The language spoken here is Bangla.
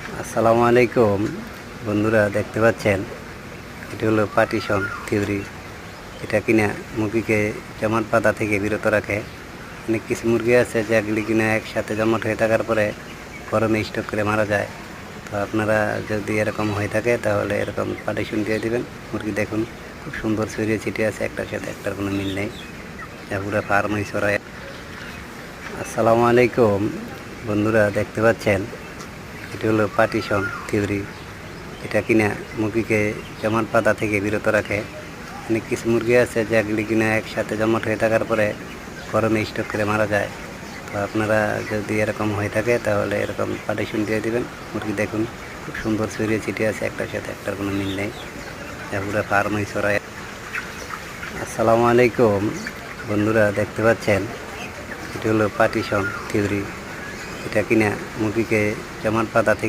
আসসালামু আলাইকুম। বন্ধুরা, দেখতে পাচ্ছেন? এটি হলো পার্টিশন থিওরি। এটা কিনা মুরগিকে জমাট পাতা থেকে বিরত রাখে। অনেক কিছু মুরগি আছে যেগুলি কিনা একসাথে জমাট হয়ে থাকার পরে গরমে স্টক করে মারা যায়। তো আপনারা যদি এরকম হয়ে থাকে, তাহলে এরকম পার্টিশন দিয়ে দেবেন। মুরগি দেখুন, খুব সুন্দর ছড়িয়ে ছিটিয়ে আছে, একটার সাথে একটার কোনো মিল নেই। যা পুরো ফার্মই ছড়ায়। আসসালামু আলাইকুম। বন্ধুরা, দেখতে পাচ্ছেন? এটি হলো পার্টিশন থিওরি এটা কিনা মুরগিকে জমাট পাতা থেকে বিরত রাখে, অনেক কিছু মুরগি আছে যেগুলি কিনা একসাথে জমাট হয়ে থাকার পরে গরমে স্টক করে মারা যায়। তো আপনারা যদি এরকম হয়ে থাকে তাহলে এরকম পার্টিশন দিয়ে দিবেন। মুরগি দেখুন, খুব সুন্দর ছড়িয়ে ছিটিয়ে আছে, একটার সাথে একটার কোনো মিল নেই। পুরো ফার্মই ছড়ায়। আসসালামু আলাইকুম। বন্ধুরা, দেখতে পাচ্ছেন? এটি হলো পার্টিশন থিওরি এটা কিনা মুরগিকে যেমন পাতা থেকে